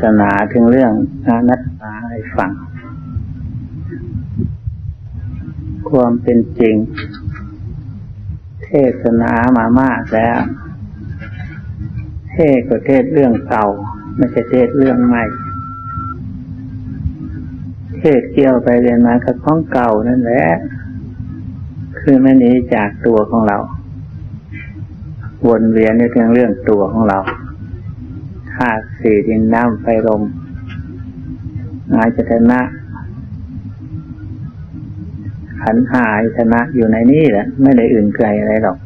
ฟังจะเทศนาถึงเรื่องอนัตตาให้ฟัง ความเป็นจริง เทศนามามากแล้ว เทศก็เทศเรื่องเก่า ไม่ใช่เทศเรื่องใหม่ เทศเกี่ยวไปเรียนมากับของเก่านั่นแหละ คือไม่หนีจากตัวของเรา วนเวียนในเรื่องเรื่องตัวของเราธา สี่ดินน้ำไฟลมอายจตนะขันหาอายตนะอยู่ในนี้แหละ ไม่ได้อื่นไกลอะไรหรอก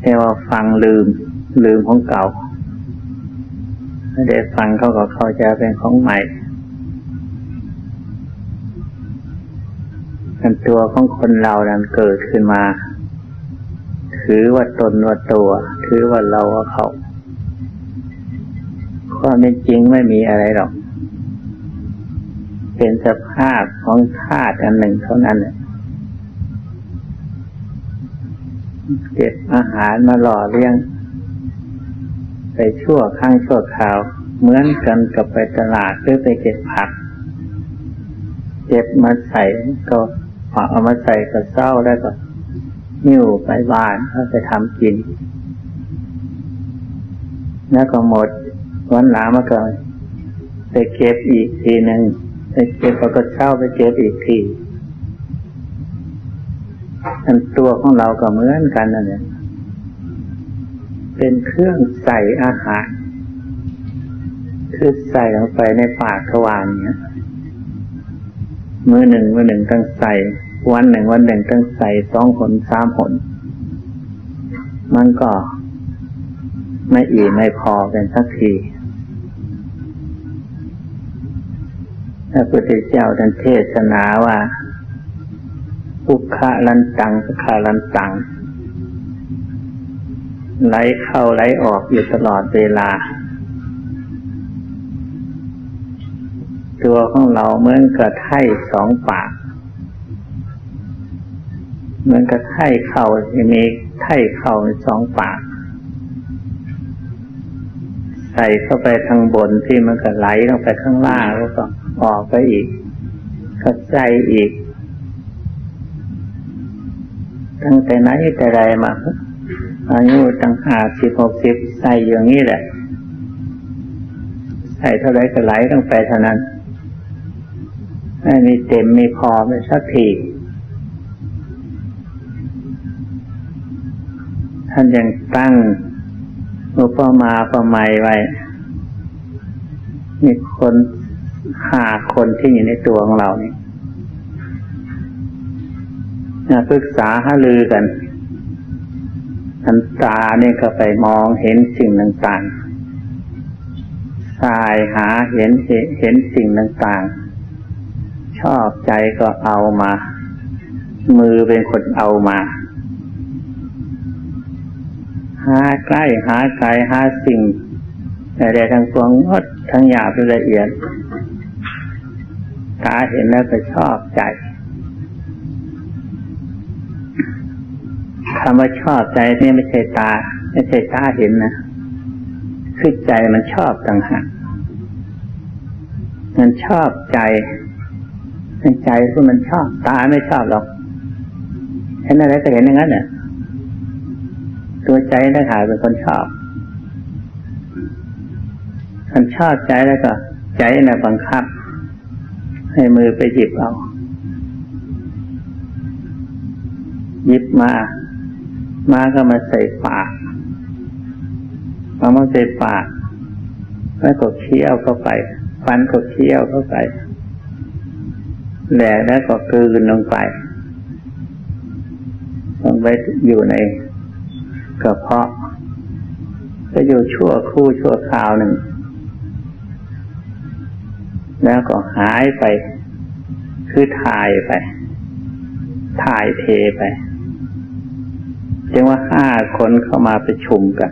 แต่ว่าฟังลืม ลืมของเก่าไม่ได้ฟังเขาก็เข้าใจเป็นของใหม่เป็นตัวของคนเรานั้นเกิดขึ้นมา ถือว่าตนว่าตัว ถือว่าเราว่าเขาความเป็นจริงไม่มีอะไรหรอก เป็นสภาพของธาตุอันหนึ่งเท่านั้นเก็บอาหารมาหล่อเลี้ยง ไปชั่วข้างชั่วคราว เหมือนกันกับไปตลาดหรือไปเก็บผัก เก็บมาใส่ก็เอามาใส่กระเซ้าแล้วก็ นิ้วไปบ้านเขาไปทำกิน แล้วก็หมดวันหลังมาก็ไปเก็บอีกทีหนึ่งไปเก็บแล้วก็เช่าไปเก็บอีกทีอันตัวของเราก็เหมือนกันนั่นแหละเป็นเครื่องใส่อาหาร คือใส่ลงไปในปากทวารเนี้ยมือหนึ่งมือหนึ่งต้องใส่ วันหนึ่งวันหนึ่งต้องใส่สองผลสามผล มันก็ไม่อิ่มไม่พอเป็นสักทีพระพุทธเจ้าท่านเทศนาว่าอุคะลันตังสุขาลันตัง ไหลเข้าไหลออกอยู่ตลอดเวลา ตัวของเราเหมือนกับไถ่สองปาก เหมือนกับไถ่เข่าจะมีไถ่เข่าสองปาก ใส่เข้าไปทางบนที่มันก็ไหลลงไปข้างล่างแล้วก็ออกไปอีกก็ใจอีก ตั้งแต่ไหนแต่ไรมาอายุตั้งห้าสิบหกสิบใส่อย่างนี้แหละใส่เท่าไรก็ไหลลงไปเท่านั้นไม่มีเต็มมีพอไม่สักที ท่านยังตั้งอุปมาประไมยไว้มีคนหาคนที่อยู่ในตัวของเรานี่ปรึกษาหาลือกันอันตาเนี่ยก็ไปมองเห็นสิ่งต่างๆสายหาเห็นเห็นสิ่งต่างๆ ชอบใจก็เอามา มือเป็นคนเอามา หาใกล้หาไกลหาสิ่งแต่ทั้งปวงงดทั้งหยาบละเอียดตาเห็นแล้วก็ชอบใจคำว่าชอบใจนี่ไม่ใช่ตา ไม่ใช่ตาเห็นนะคือใจมันชอบต่างหากมันชอบใจใจคือมันชอบ ตาไม่ชอบหรอกเห็นอะไรก็เห็นอย่างนั้นเนี่ย ตัวใจได้หาเป็นคนชอบคนชอบใจแล้วก็ ใจน่ะบังคับ ให้มือไปหยิบเอาหยิบมา มาก็มาใส่ปากเอามาใส่ปากแล้วก็เคี้ยวเข้าไปฟันก็เคี้ยวเข้าไปแหลกแล้วก็กลืนลงไปลงไปอยู่ใน กระเพาะจะอยู่ชั่วคู่ชั่วคราวหนึ่ง แล้วก็หายไป คือถ่ายไป ถ่ายเทไปจึงว่าห้าคนเข้ามาประชุมกัน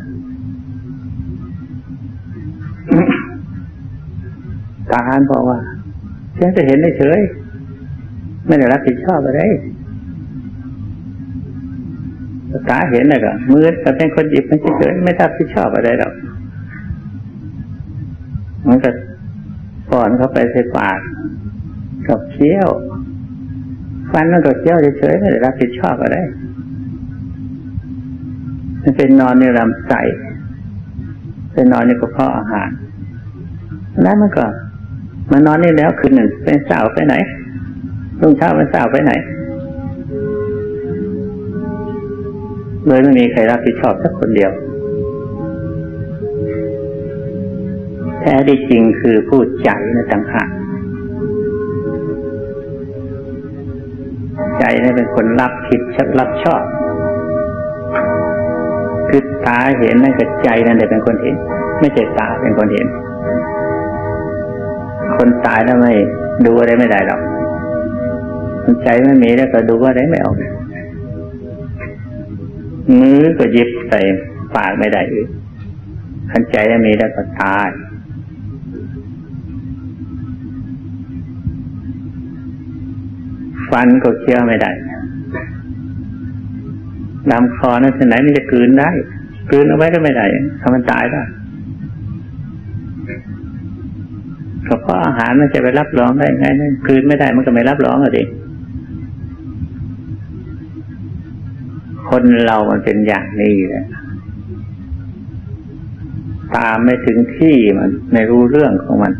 ทหารบอกว่าฉันจะเห็นเฉย ไม่ได้รับผิดชอบอะไร ตาเห็นน่ะก็มือก็เป็นคนหยิบมันเฉยไม่รับผิดชอบอะไรหรอกมันก็ป้อนเข้าไปใส่ปากกับเคี้ยวฟันมันก็เคี้ยวเฉยๆไม่ได้รับผิดชอบอะไรมันเป็นนอนในลำไส้เป็นนอนในกระเพาะอาหารแล้วมันก็มานอนนี่แล้วคืนหนึ่งเป็นสาวไปไหนรุ่งเช้าเป็นสาวไปไหน เลยไม่มีใครรับผิดชอบสักคนเดียว แท้ที่จริงคือผู้ใจนะต่างหากใจนี่เป็นคนรับผิดชักรับชอบ คือตาเห็นนั่นกับใจนั่นเป็นคนเห็น ไม่ใช่ตาเป็นคนเห็น คนตายแล้วไม่ดูอะไรไม่ได้หรอกใจไม่มีแล้วก็ดูอะไรไม่ออก มือก็ยิบใส่ปากไม่ได้อีกขันใจไม่มีแล้วก็ตายฟันก็เคี้ยวไม่ได้ลำคอนั้นที่ไหนมันจะกืนได้กืนเอาไว้ก็ไม่ได้ถ้ามันตายได้ก็เพราะอาหารมันจะไปรับรองได้ไงนั่นกลืนไม่ได้มันก็ไม่รับรองอะดิ คนเรามันเป็นอย่างนี้แหละตามไม่ถึงที่มันไม่รู้เรื่องของมัน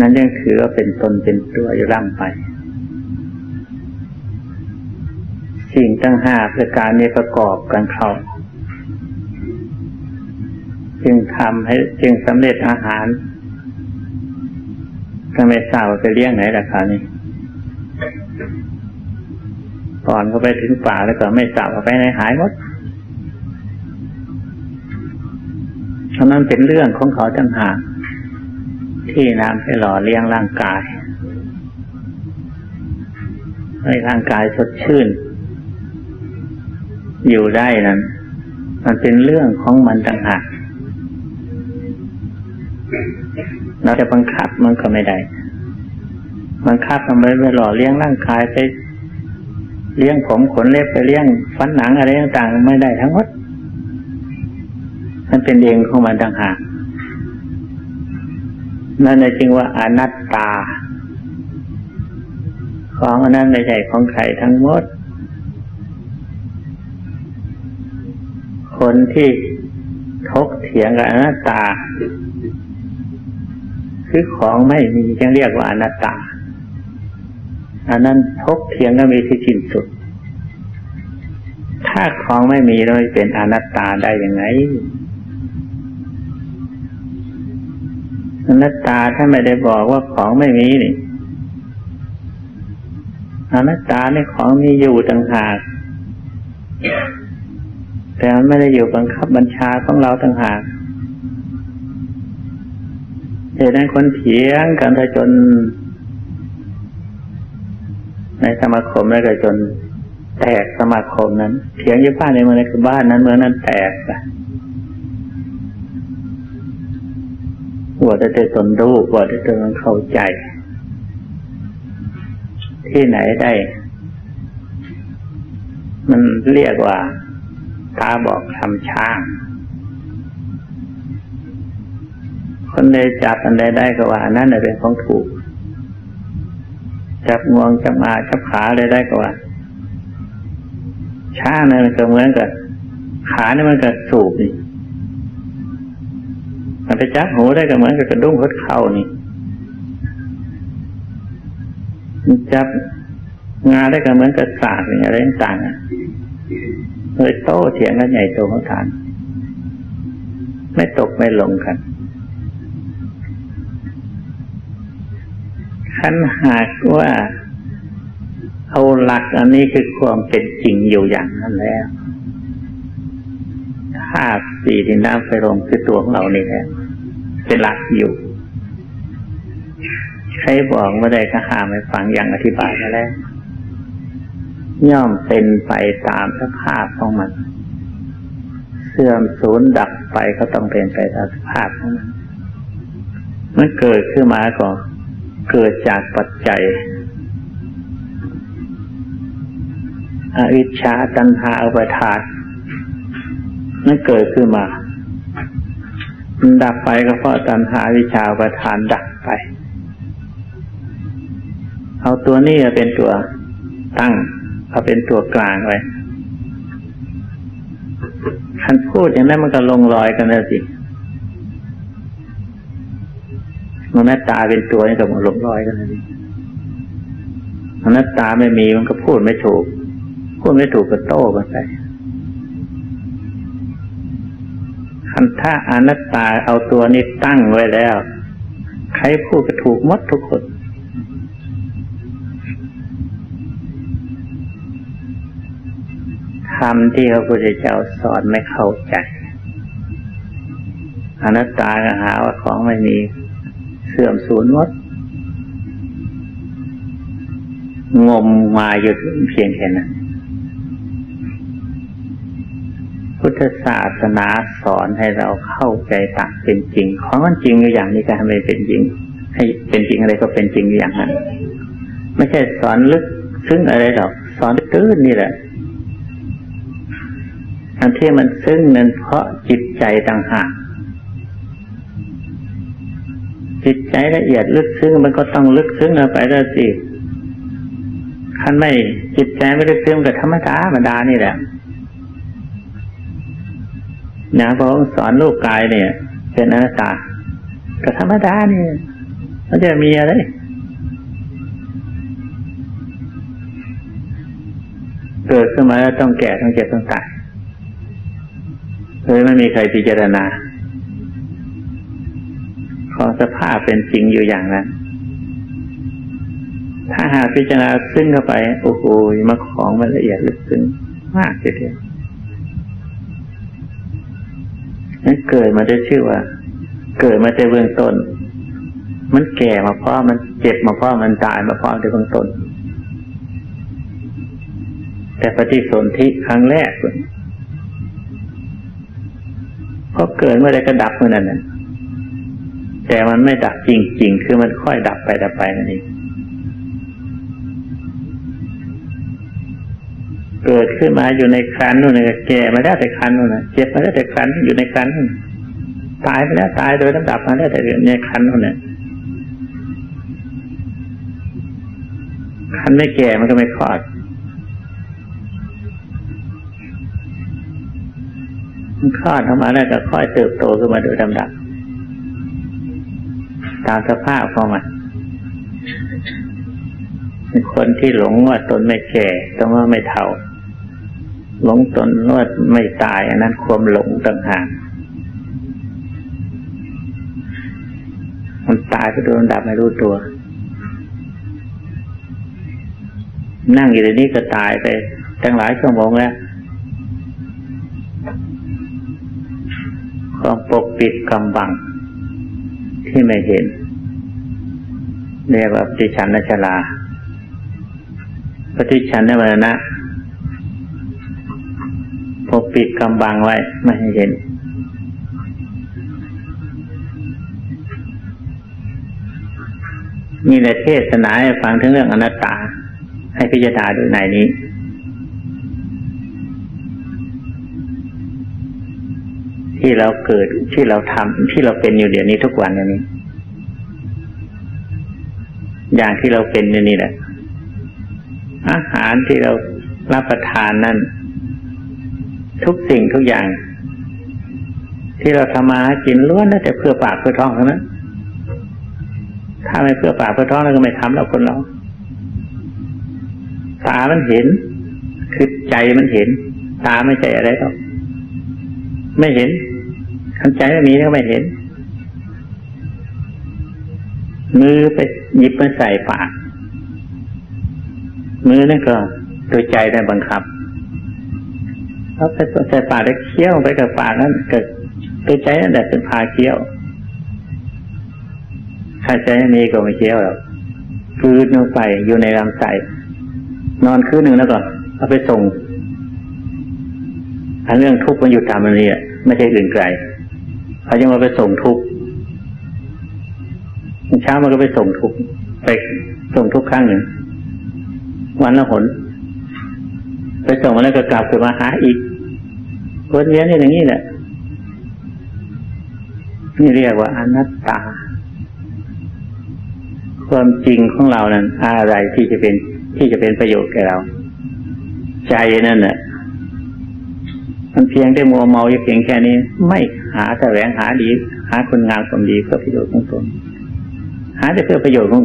นั้นยังถือว่าเป็นตนเป็นตัวอยู่ร่ำไป สิ่งตั้งห้าประการนี้ประกอบกันเข้าจึงทำให้จึงสำเร็จอาหารก็ไม่ทราบว่าจะเลี้ยงไหนราคานี้ ก่อนเขาไปถึงป่าแล้วก็ไม่ทราบว่าไปไหนหายหมดเพราะนั้นเป็นเรื่องของเขาตั้งหากที่น้ำให้หล่อเลี้ยงร่างกายให้ร่างกายสดชื่น อยู่ได้นั้น มันเป็นเรื่องของมันต่างหากเราจะบังคับมันก็ไม่ได้บังคับทำไมไปหล่อเลี้ยงร่างกายไป เลี้ยงผมขนเล็บไปเลี้ยงฟันหนังอะไรต่างๆไม่ได้ทั้งหมด มันเป็นเองของมันต่างหากนั่นจึงว่าอนัตตา ของอันนั้นไม่ใช่ของใครทั้งหมด คนที่ทกเถียงกับอนัตตา คือของไม่มีจึงเรียกว่าอนัตตา อันนั้นทกเถียงก็มีที่สิ้นสุด ถ้าของไม่มีเราเป็นอนัตตาได้ยังไง อนัตตาถ้าไม่ได้บอกว่าของไม่มีนี่ อนัตตาในของมีอยู่ต่างหาก แต่มันไม่ได้อยู่บังคับบัญชาของเราต่างหากเหตุนั้นคนเถียงกันไปจน ในสมาคมแล้วก็จนแตกสมาคมนั้นเถียงยี่บ้านในเมืองในคือบ้านนั้นเมืองนั้นแตกไปว่าได้แต่ตนรู้ว่าได้ตนเข้าใจ ที่ไหนได้ มันเรียกว่าตาบอกทำช่าง คนใดจับอันใดได้ก็ว่านั่นเป็นของถูก จับงวงจับมาจับขาอะไรได้ก็ว่าช่างนั่นก็เหมือนกับขาเนี่ยมันก็สูบนี่มันไปจับหูได้ก็เหมือนกับกระดุ้งหดเข่านี่จับงาได้ก็เหมือนกับสากนี่อะไรต่างๆเลยโต้เถียงกันใหญ่โตเขาทาน ไม่ตกไม่ลงกัน ขันหากว่าเอาหลักอันนี้คือความเป็นจริงอยู่อย่างนั้นแล้วธาตุสี่ดินน้ำไฟลมคือตัวของเรานี่แหละเป็นหลักอยู่ ใครบอกเมื่อใดก็หาไม่ฟังอย่างอธิบายมาแล้วย่อมเป็นไปตามสภาพของมัน เสื่อมสูญดับไปก็ต้องเป็นไปตามสภาพของมันมันเกิดขึ้นมาก็ เกิดจากปัจจัย อวิชชาตัณหาอุปทานนั่นเกิดขึ้นมามันดับไปก็เพราะตัณหาวิชาอุปทานดับไป เอาตัวนี้เป็นตัวตั้งเอาเป็นตัวกลางไว้คันพูดอย่างนั้นมันก็ลงรอยกันแล้วสิ มันหน้าตาเป็นตัวนี่ก็มันลงรอยกันแล้วสิมันน้าตาไม่มีมันก็พูดไม่ถูก พูดไม่ถูกก็โต้กันไปคันถ้าอนัตตาเอาตัวนี้ตั้งไว้แล้ว ใครพูดก็ถูกมดทุกคนคำที่พระพุทธเจ้าสอนไม่เข้าใจอนัตตาก็หาว่าของไม่มี สื่อมสูญหมดงมมาอยู่เพียงแค่นั้น พุทธศาสนาสอนให้เราเข้าใจตามเป็นจริง ของมันจริงอย่างนี้ก็ทำให้เป็นจริง ให้เป็นจริงอะไรก็เป็นจริงอยู่อย่างนั้น ไม่ใช่สอนลึกซึ้งอะไรหรอก สอนตื้นนี่แหละอันที่มันซึ้งนั้นเพราะจิตใจต่างหาก จิตใจละเอียดลึกซึ้งมันก็ต้องลึกซึ้งไปแล้วสิขันไม่จิตใจไม่ลึกซึ้งก็ธรรมดาธรรมดานี่แหละนะพระองค์สอนลูกกายเนี่ย เป็นอนัตตาก็ธรรมดานี่มันจะมีอะไรเกิดขึ้นมาแล้วต้องแก่ต้องเจ็บต้องตายเลยไม่มีใครพิจารณา ขอสภาพเป็นจริงอยู่อย่างนั้น ถ้าหากพิจารณาซึ้งเข้าไป โอ้โหมาของมันละเอียดลึกซึ้งมากทีเดียวนั้นเกิดมาได้ชื่อว่า เกิดมาแต่เบื้องต้น มันแก่มาเพราะมันเจ็บมาเพราะมันตายมาเพราะแต่เบื้องต้น แต่ปฏิสนธิครั้งแรกก็เกิดเมื่อใดก็ดับเมื่อนั้นนะ แต่มันไม่ดับจริง ๆ คือมันค่อยดับไปดับไปนั่นเองเกิดขึ้นมาอยู่ในครันนู่นน่แก่มาแล้วแต่ครันนู่นนะเจ็บมาแล้วแต่ครันอยู่ในครันตายไปแล้วตายโดยลำดับมาแล้วแต่ในครันนู่นน่ะคันไม่แก่มันก็ไม่คลอดมันคลอดออกมาแล้วก็ค่อยเติบโตขึ้นมาโดยลำดับ ตามสภาพของมันคนที่หลงว่าตนไม่แก่ต้องว่าไม่เท่า หลงตนว่าไม่ตาย อันนั้นความหลงต่างหากมันตายไปโดยลำดับไม่รู้ตัว นั่งอยู่ในนี้ก็ตายไปตั้งหลายชั่วโมงแล้วความปกปิดกำบัง ที่ไม่เห็น เรียกว่าปฏิชันนชลา ปฏิชันนมรณะปกปิดกำบังไว้ไม่ให้เห็น มีในเทศนาให้ฟังถึงเรื่องอนัตตา ให้พิจารณาดูในนี้ ที่เราเกิดที่เราทำที่เราเป็นอยู่เดี๋ยวนี้ทุกวันอย่างนี้ อย่างที่เราเป็นอยู่นี่แหละ อาหารที่เรารับประทานนั่น ทุกสิ่งทุกอย่าง ที่เราทำมากินล้วนแล้วแต่เพื่อปากเพื่อท้องเท่านั้นถ้าไม่เพื่อปากเพื่อท้องเราก็ไม่ทำแล้วคนเราตามันเห็น คือใจมันเห็น ตาไม่ใช่อะไรหรอกไม่เห็น คันใจไม่มีก็ไม่เห็น มือไปหยิบมาใส่ปาก มือนั่นก็โดยใจได้บังคับเขาไปใส่ปากแล้วเคี้ยวไปกับปากนั้นเกิดโดยใจนั่นแหละเป็นพาเคี้ยวถ้าใจไม่มีก็ไม่เคี้ยวหรอกคืนลงไปอยู่ในลำไส้นอนคืนหนึ่งแล้วก็เอาไปส่งอันเรื่องทุกข์มันอยู่ตามมันนี่ไม่ใช่อื่นไกล เขายังมาไปส่งทุกเช้ามันก็ไปส่งทุกไปส่งทุกครั้งหนึ่ง วันละหนไปไปส่งมาแล้วก็กลับคืนมาหาอีกวนเวียนอยู่อย่างนี้แหละนี่เรียกว่าอนัตตา ความจริงของเรานั้นอะไรที่จะเป็นที่จะเป็นประโยชน์แก่เรา ใจนั่นน่ะมันเพียงได้มัวเมาอยู่เพียงแค่นี้ ไม่ หาแสวงหาดีหาคนงามความดีเพื่อประโยชน์ของตนหาแต่เพื่อประโยชน์ของ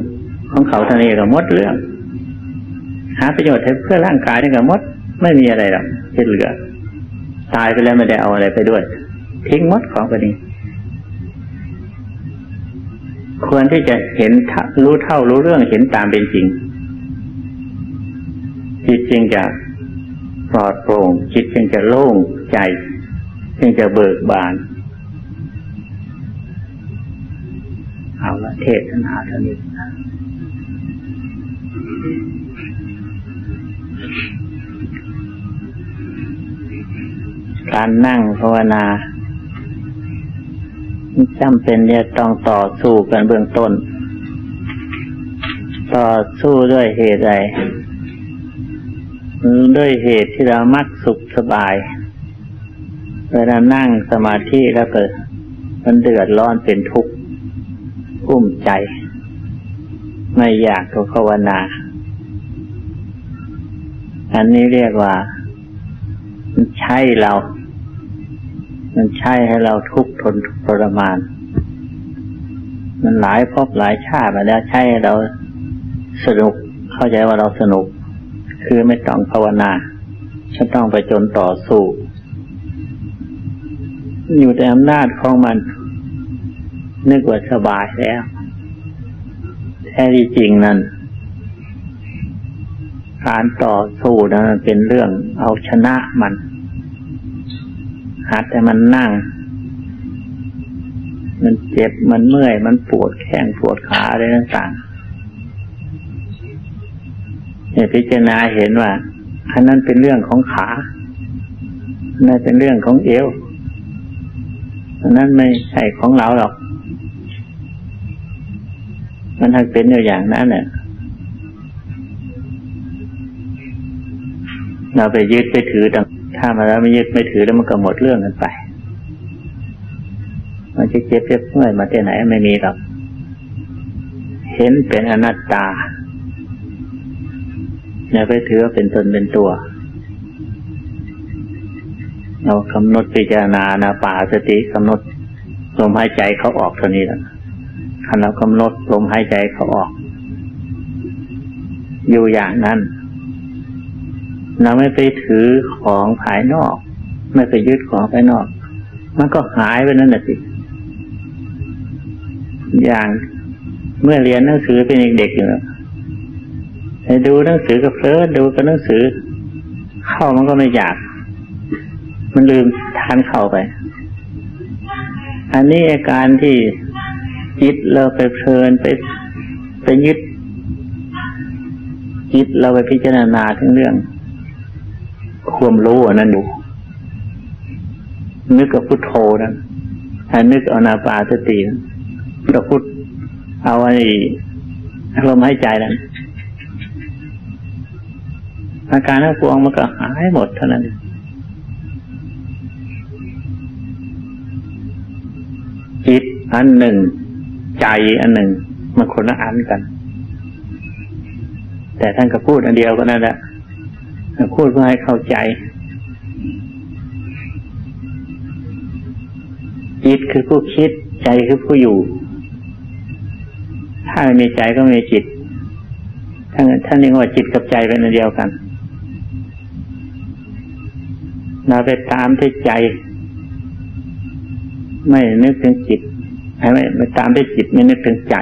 ของเขาเท่านี้ก็มดเรื่อง หาประโยชน์เพื่อร่างกายนี่ก็มดไม่มีอะไรหรอกที่เหลือ ตายไปแล้วไม่ได้เอาอะไรไปด้วย ทิ้งมดของคนนี้ควรที่จะเห็นรู้เท่ารู้เรื่องเห็นตามเป็นจริง จิตจึงจะปลอดโปร่งจิตจึงจะโล่งใจ จึงจะเบิกบาน เอาละเทศนาเท่านี้นะการนั่งภาวนาจำเป็นเนี่ยต้องต่อสู้กันเบื้องต้น ต่อสู้ด้วยเหตุใดด้วยเหตุที่เรามักสุขสบาย เวลานั่งสมาธิแล้วเกิดมันเดือดร้อนเป็นทุกข์ ใจ ไม่อยากก็ภาวนา อันนี้เรียกว่า มันใช่เรา มันใช่ให้เราทุกข์ทนทรมาน มันหลายพบหลายชาติมาแล้วใช่ให้เราสนุก เข้าใจว่าเราสนุก คือไม่ต้องภาวนาฉันต้องไปจนต่อสู้ อยู่ในอำนาจของมัน นึกว่าสบายแล้ว แท้ที่จริงนั้น การต่อสู้นั้นเป็นเรื่องเอาชนะมัน หัดแต่มันนั่ง มันเจ็บมันเมื่อย มันปวดแข้งปวดขาอะไรต่างๆเนี่ยพิจารณาเห็นว่าอันนั้นเป็นเรื่องของขาอันนั้นเป็นเรื่องของเอวอันนั้นไม่ใช่ของเราหรอก มันถ้าเป็นอย่างนั้นเนี่ยเราไปยึดไปถือดังถ้ามาแล้วไม่ยึดไม่ถือแล้วมันก็หมดเรื่องกันไป มันจะเจ็บเจ็บเมื่อยมาที่ไหนไม่มีหรอก เห็นเป็นอนัตตาอย่าไปถือว่าเป็นตนเป็นตัว เรากำหนดพิจารณานาป่าสติกำหนดลมหายใจเขาออกเท่านี้แหละคัน เรากำหนดลมหายใจเขาออก อยู่อย่างนั้น เราไม่ไปถือของภายนอก ไม่ไปยึดของภายนอก มันก็หายไปนั่นแหละสิอย่างเมื่อเรียนหนังสือเป็นเด็กๆอยู่แล้วดูหนังสือกับเพลิดดูกับหนังสือ เข้ามันก็ไม่อยาก มันลืมทานเข้าไป อันนี้อาการที่ จิตเราไปเพลินไปไปยึด จิตเราไปพิจารณาถึงเรื่อง ความรู้อันนั้นอยู่นึกกับพุทโธนั้นถ้านึกเอานาปาสติเราพุทเอาไอ้ลมหายใจนั้นอาการทั้งปวงมันก็หายหมดเท่านั้นจิตอันหนึ่ง ใจอันหนึ่งมันคนละอันกัน แต่ท่านก็พูดอันเดียวก็นั่นแหละพูดเพื่อให้เข้าใจจิตคือผู้คิดใจคือผู้อยู่ ถ้าไม่มีใจก็ไม่มีจิตท่านท่านเรียกว่าจิตกับใจเป็นอันเดียวกันเราไปตามที่ใจ ไม่นึกถึงจิต ไม่ไปตามที่จิตไม่นึกถึงใจ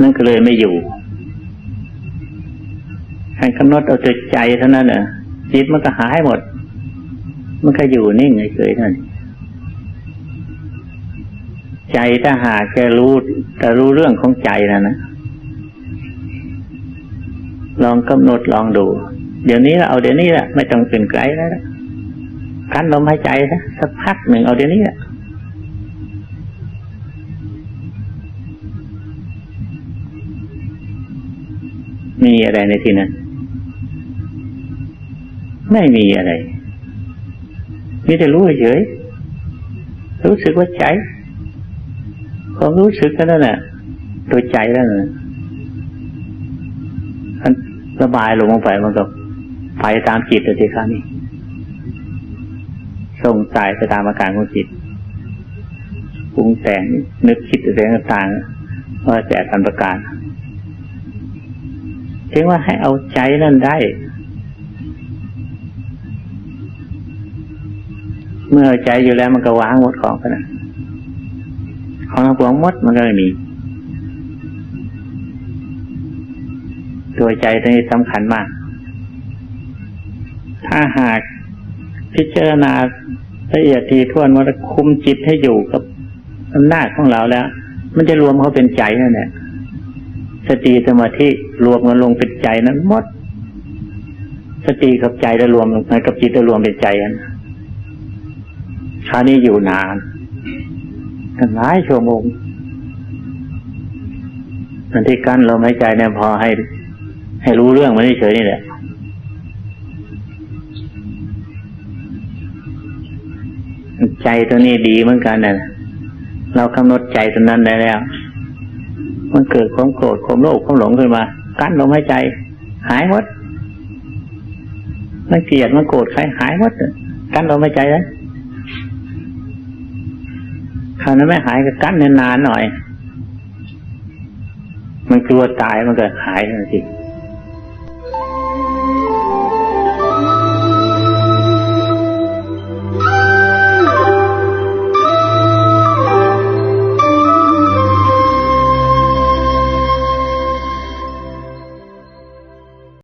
นั่นก็เลยไม่อยู่ให้กำหนดเอาแต่ใจเท่านั้นน่ะจิตมันก็หายหมด มันก็อยู่นิ่งเฉยๆนั่นใจถ้าหากแกรู้แต่รู้เรื่องของใจนะนะลองกำหนดลองดู เดี๋ยวนี้เอาเดี๋ยวนี้แหละไม่ต้องเป็นไกลแล้วกันลมหายใจนะสักพักหนึ่งเอาเดี๋ยวนี้แหละ มีอะไรในที่นั้น ไม่มีอะไร มีแต่รู้เฉย รู้สึกว่าใจ ความรู้สึกก็นั่นแหละโดยใจนั่นและมันระบายลงไปมันก็ไปตามจิตเลยทีครับนี่ส่งสายไปตามอาการของจิตปรุงแต่งนึกคิดอะไรต่างๆว่าแต่การประการ ถึงว่าให้เอาใจนั่นได้ เมื่อเอาใจอยู่แล้วมันก็วางหมดของกันนะของทั้งปวงหมดมันก็ไม่มี ตัวใจตัวนี้สำคัญมาก ถ้าหากพิจารณาละเอียดทีท่วนว่าคุมจิตให้อยู่กับอำนาจของเราแล้ว มันจะรวมเขาเป็นใจนั่นแหละ สติสมาธิรวมกันลงเป็นใจนั้นหมด สติกับใจจะรวมลงกับจิตจะรวมเป็นใจกันคราวนี้อยู่นานกันหลายชั่วโมงอันที่กั้นลมหายใจเนี่ยพอให้ ให้รู้เรื่องมันเฉยนี่แหละใจตัวนี้ดีเหมือนกันนะเรากำหนดใจตัวนั้นได้แล้ว มันเกิดความโกรธความโลภความหลงขึ้นมา กั้นลมหายใจ หายหมดมันเกลียดมันโกรธใครหายหมดกั้นลมหายใจเลยคราวนั้นไม่หายก็กั้นนานๆหน่อย มันกลัวตายมันก็หายทันที